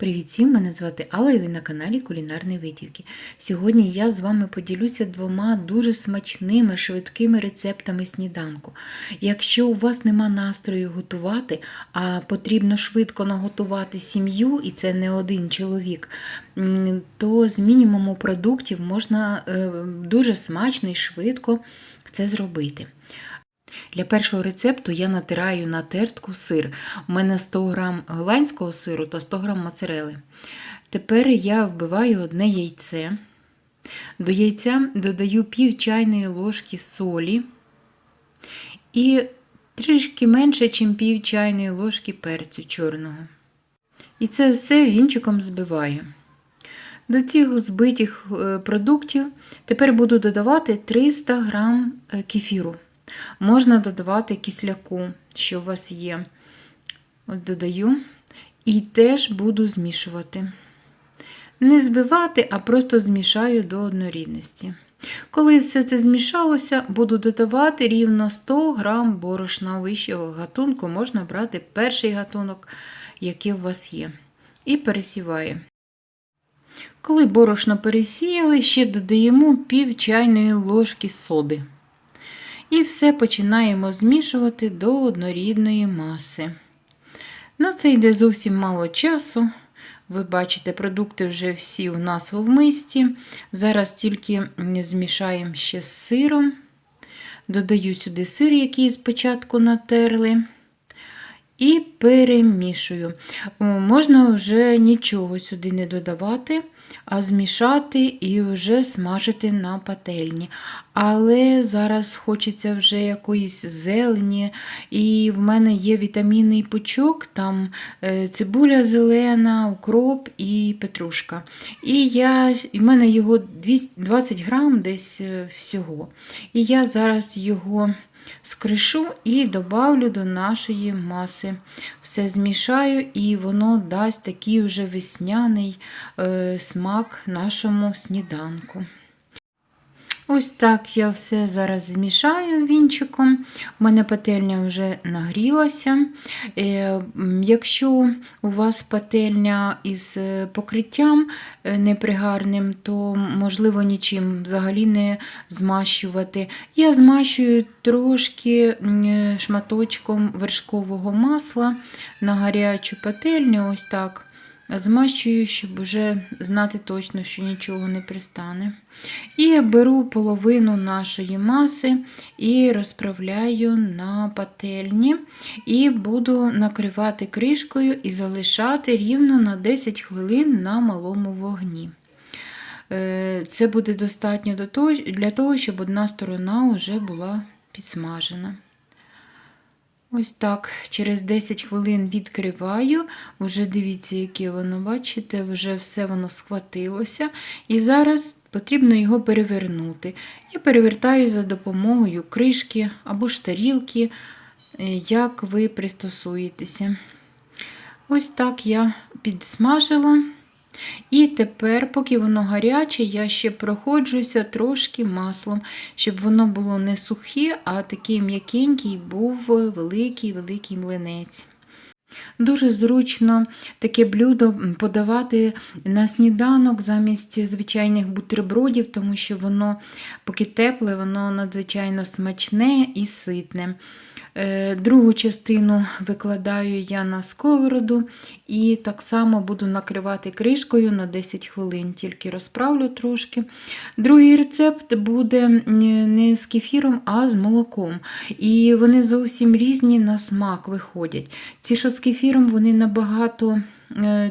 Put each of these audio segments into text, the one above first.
Привіт всім! Мене звати Алла і ви на каналі Кулінарні Витівки. Сьогодні я з вами поділюся двома дуже смачними, швидкими рецептами сніданку. Якщо у вас нема настрою готувати, а потрібно швидко наготувати сім'ю, і це не один чоловік, то з мінімуму продуктів можна е, дуже смачно і швидко це зробити. Для першого рецепту я натираю на тертку сир. У мене 100 г голландського сиру та 100 г моцарели. Тепер я вбиваю одне яйце. До яйця додаю пів чайної ложки солі і трішки менше, ніж пів чайної ложки перцю чорного. І це все вінчиком збиваю. До цих збитих е, продуктів тепер буду додавати 300 г кефіру. Можна додавати кисляку, що у вас є. От додаю. І теж буду змішувати. Не збивати, а просто змішаю до однорідності. Коли все це змішалося, буду додавати рівно 100 г борошна вищого гатунку, можна брати перший гатунок, який у вас є. І пересіваю. Коли борошно пересіяли, ще додаємо пів чайної ложки соди. І все починаємо змішувати до однорідної маси. На це йде зовсім мало часу. Ви бачите, продукти вже всі у нас в мисті. Зараз тільки змішаємо ще з сиром. Додаю сюди сир, який спочатку натерли. І перемішую. Можна вже нічого сюди не додавати, змішати і вже смажити на пательні. Але зараз хочеться вже якоїсь зелені, і в мене є вітамінний пучок, там е, цибуля зелена, укроп і петрушка. І я, в мене його 20 грам десь е, всього. І я зараз його скришу і добавлю до нашої маси. Все змішаю, і воно дасть такий вже весняний е, смак нашому сніданку. Ось так я все зараз змішаю вінчиком. У мене пательня вже нагрілася. Е, якщо у вас пательня із е, покриттям е, непригарним, то можливо нічим взагалі не змащувати. Я змащую трошки шматочком вершкового масла на гарячу пательню. ось так. Змащую, щоб вже знати точно, що нічого не пристане. І беру половину нашої маси і розправляю на пательні, і буду накривати кришкою і залишати рівно на 10 хвилин на малому вогні. Е, це буде достатньо для того, щоб одна сторона вже була підсмажена. Ось так, через 10 хвилин відкриваю, вже дивіться, яке воно, бачите, вже все воно схватилося. І зараз потрібно його перевернути. Я перевертаю за допомогою кришки або ж тарілки, е, як ви пристосуєтеся. Ось так я підсмажила. І тепер, поки воно гаряче, я ще проходжуся трошки маслом, щоб воно було не сухе, а такий м'якенький був великий-великий млинець. Дуже зручно таке блюдо подавати на сніданок замість звичайних бутербродів, тому що воно, поки тепле, воно надзвичайно смачне і ситне. Е, другу частину викладаю я на сковороду і так само буду накривати кришкою на 10 хвилин, тільки розправлю трошки. Другий рецепт буде не з кефіром, а з молоком. І вони зовсім різні на смак виходять. Ці, що з кефіром, вони набагато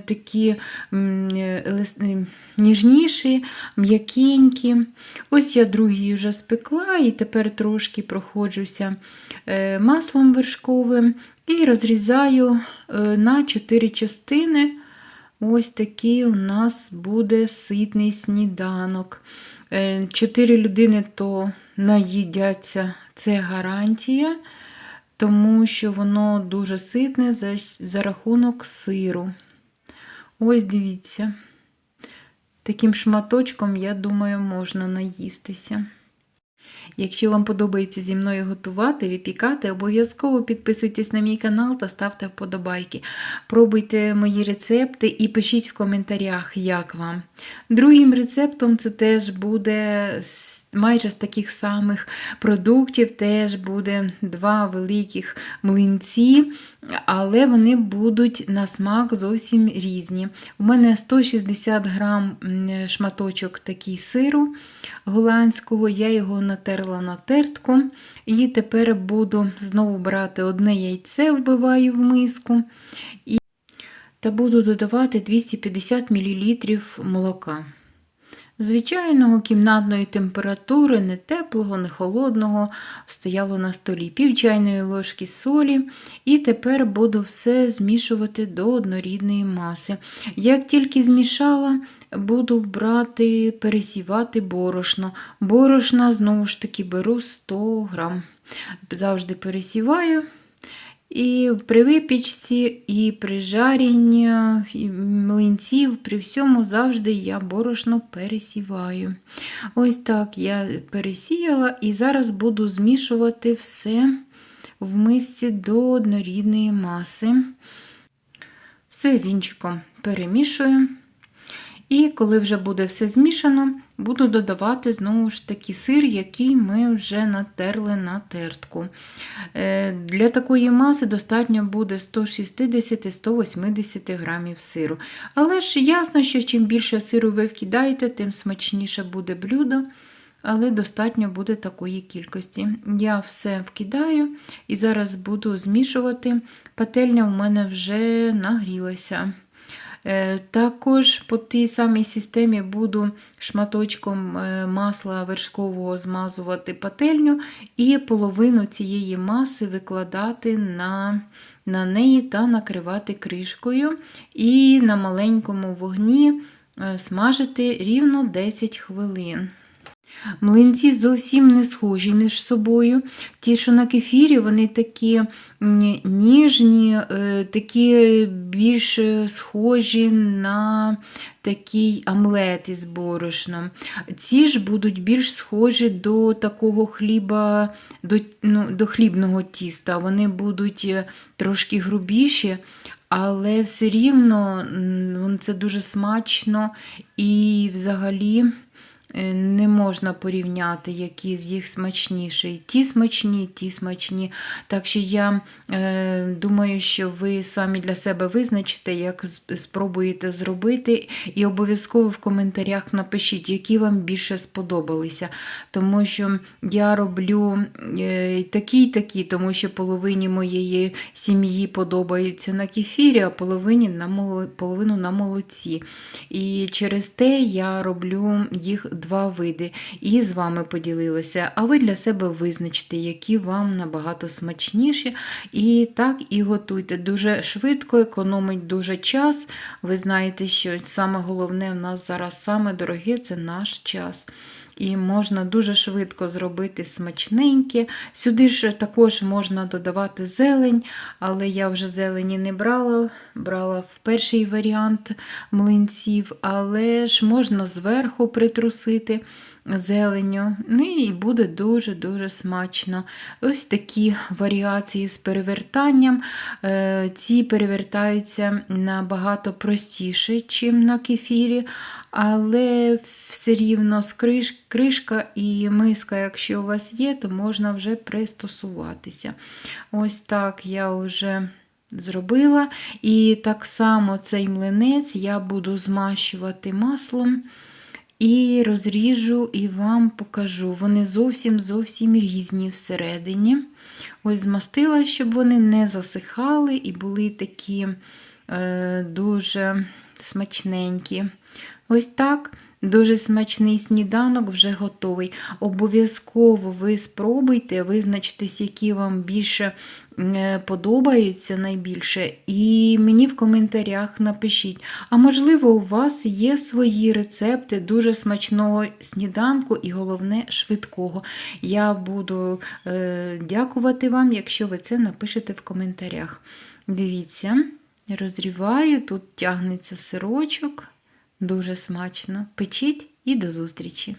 такі е, ніжніші, м'якенькі. Ось я другий вже спекла, і тепер трошки проходжуся е, маслом вершковим і розрізаю е, на 4 частини. Ось такий у нас буде ситний сніданок. Е, чотири людини то наїдяться, це гарантія, тому що воно дуже ситне за, за рахунок сиру. Ось дивіться. Таким шматочком, я думаю, можна наїстися. Якщо вам подобається зі мною готувати, випікати, обов'язково підписуйтесь на мій канал та ставте вподобайки. Пробуйте мої рецепти і пишіть в коментарях, як вам. Другим рецептом це теж буде майже з таких самих продуктів, теж буде два великих млинці, але вони будуть на смак зовсім різні. У мене 160 грам шматочок такий сиру голландського, я його натерла на тертку. І тепер буду знову брати одне яйце, вбиваю в миску. І... Та буду додавати 250 мл молока. Звичайного кімнатної температури, не теплого, не холодного, стояло на столі пів чайної ложки солі, і тепер буду все змішувати до однорідної маси. Як тільки змішала, буду брати, пересівати борошно. Борошна, знову ж таки, беру 100 грам. Завжди пересіваю. І при випічці, і при жарінні млинців, при всьому завжди я борошно пересіваю. Ось так я пересіяла і зараз буду змішувати все в мисці до однорідної маси. Все вінчиком перемішую. І коли вже буде все змішано, буду додавати знову ж таки сир, який ми вже натерли на тертку. Е, Для такої маси достатньо буде 160-180 грамів сиру. Але ж ясно, що чим більше сиру ви вкидаєте, тим смачніше буде блюдо. Але достатньо буде такої кількості. Я все вкидаю і зараз буду змішувати. Пательня у мене вже нагрілася. Е, Також по тій самій системі буду шматочком е, масла вершкового змазувати пательню і половину цієї маси викладати на, на неї та накривати кришкою. І на маленькому вогні е, смажити рівно 10 хвилин. Млинці зовсім не схожі між собою. Ті, що на кефірі, вони такі ніжні, е, такі більш схожі на такий омлет із борошном. Ці ж будуть більш схожі до такого хліба, до, ну, до хлібного тіста. Вони будуть е, трошки грубіші. Але все рівно це дуже смачно і взагалі е, не можна порівняти, які з їх смачніші. Ті смачні, ті смачні. Так що я е, думаю, що ви самі для себе визначите, як спробуєте зробити, і обов'язково в коментарях напишіть, які вам більше сподобалися. Тому що я роблю е, такі й такі, тому що половині моєї сім'ї подобаються на кефірі, а половині на половину на молоці. І через те я роблю їх два види і з вами поділилася. А ви для себе визначте, які вам набагато смачніші. І так і готуйте. Дуже швидко, економить дуже час. Ви знаєте, що саме головне в нас зараз саме дороге це наш час. І можна дуже швидко зробити смачненьке. Сюди ж також можна додавати зелень, але я вже зелені не брала, брала в перший варіант млинців, але ж можна зверху притрусити зеленню. Ну і буде дуже-дуже смачно. Ось такі варіації з перевертанням. Е, Ці перевертаються набагато простіше, ніж на кефірі, але все рівно з криш, кришка і миска, якщо у вас є, то можна вже пристосуватися. Ось так я вже зробила. І так само цей млинець я буду змащувати маслом. І розріжу і вам покажу. Вони зовсім зовсім різні всередині. Ось змастила, щоб вони не засихали і були такі е, дуже смачненькі. Ось так. Дуже смачний сніданок вже готовий. Обов'язково ви спробуйте, визначтесь, які вам більше подобаються найбільше. І мені в коментарях напишіть. А можливо, у вас є свої рецепти дуже смачного сніданку і, головне, швидкого. Я буду е, дякувати вам, якщо ви це напишете в коментарях. Дивіться, розріваю, тут тягнеться сирочок. Дуже смачно. Печіть і до зустрічі!